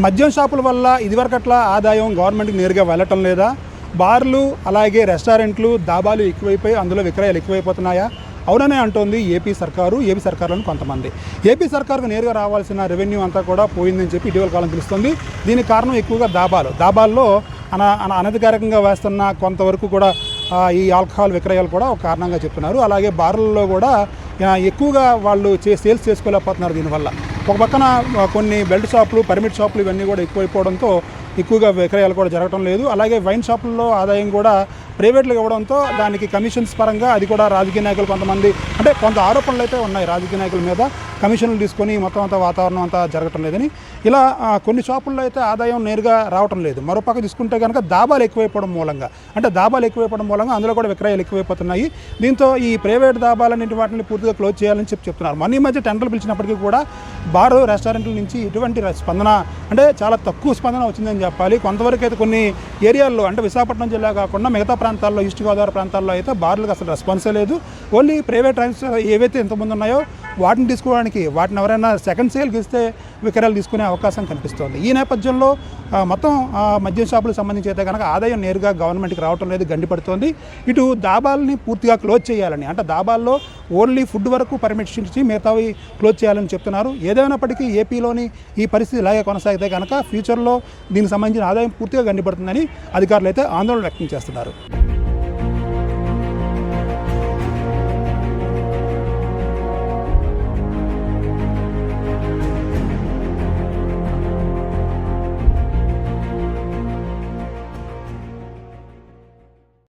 మద్యం షాపుల వల్ల ఇదివరకట్ల ఆదాయం గవర్నమెంట్కి నేరుగా వెళ్ళటం లేదా? బార్లు అలాగే రెస్టారెంట్లు దాబాలు ఎక్కువైపోయి అందులో విక్రయాలు ఎక్కువైపోతున్నాయా? అవుననే అంటోంది ఏపీ సర్కారు ఏపీ సర్కారులను కొంతమంది. ఏపీ సర్కారుకు నేరుగా రావాల్సిన రెవెన్యూ అంతా కూడా పోయిందని చెప్పి ఇటీవల కాలం తెలుస్తుంది. దీనికి కారణం ఎక్కువగా దాబాలు. దాబాల్లో అన అనధికారికంగా వేస్తున్న కొంతవరకు కూడా ఈ ఆల్కహాల్ విక్రయాలు కూడా ఒక కారణంగా చెప్తున్నారు. అలాగే బార్లలో కూడా ఎక్కువగా వాళ్ళు చే సేల్స్ చేసుకోలేకపోతున్నారు దీనివల్ల. ఒక పక్కన కొన్ని బెల్ట్ షాపులు పర్మిట్ షాపులు ఇవన్నీ కూడా ఎక్కువైపోవడంతో ఎక్కువగా విక్రయాలు కూడా జరగడం లేదు. అలాగే వైన్ షాపుల్లో ఆదాయం కూడా ప్రైవేట్లు ఇవ్వడంతో దానికి కమిషన్స్ పరంగా అది కూడా రాజకీయ నాయకులు కొంతమంది అంటే కొంత ఆరోపణలు అయితే ఉన్నాయి రాజకీయ నాయకుల మీద. కమిషన్లు తీసుకొని మొత్తం అంతా వాతావరణం అంతా జరగటం లేదని. ఇలా కొన్ని షాపుల్లో అయితే ఆదాయం నేరుగా రావటం లేదు. మరోపక్క తీసుకుంటే కనుక దాబాలు ఎక్కువైపోవడం మూలంగా అంటే దాబాలు ఎక్కువైపోవడం మూలంగా అందులో కూడా విక్రయాలు ఎక్కువైపోతున్నాయి. దీంతో ఈ ప్రైవేట్ దాబాలన్నింటి వాటిని పూర్తిగా క్లోజ్ చేయాలని చెప్పి చెప్తున్నారు. మొన్న ఈ మధ్య టెండర్లు పిలిచినప్పటికీ కూడా బారు రెస్టారెంట్ల నుంచి ఇటువంటి స్పందన అంటే చాలా తక్కువ స్పందన వచ్చిందని చెప్పాలి. కొంతవరకు అయితే కొన్ని ఏరియాల్లో అంటే విశాఖపట్నం జిల్లా కాకుండా మిగతా ప్రాంతాల్లో ఈస్ట్ గోదావరి ప్రాంతాల్లో అయితే బార్లకు అసలు రెస్పాన్సే లేదు. ఓన్లీ ప్రైవేట్ రైన్స్ ఏవైతే ఎంతమంది ఉన్నాయో వాటిని తీసుకోవడానికి వాటిని ఎవరైనా సెకండ్ సేల్కి ఇస్తే విక్రయాలు తీసుకునే అవకాశం కనిపిస్తోంది. ఈ నేపథ్యంలో మొత్తం ఆ, మద్యం షాపులకు సంబంధించి అయితే కనుక ఆదాయం నేరుగా గవర్నమెంట్కి రావటం లేదు గండిపడుతోంది. ఇటు దాబాల్ని పూర్తిగా క్లోజ్ చేయాలని అంటే దాబాల్లో ఓన్లీ ఫుడ్ వరకు పర్మిషన్ ఇచ్చి మిగతావి క్లోజ్ చేయాలని చెప్తున్నారు. ఏదైనప్పటికీ ఏపీలోని ఈ పరిస్థితి ఇలాగే కొనసాగితే కనుక ఫ్యూచర్లో దీనికి సంబంధించిన ఆదాయం పూర్తిగా గండిపడుతుందని అధికారులు అయితే ఆందోళన వ్యక్తం చేస్తున్నారు.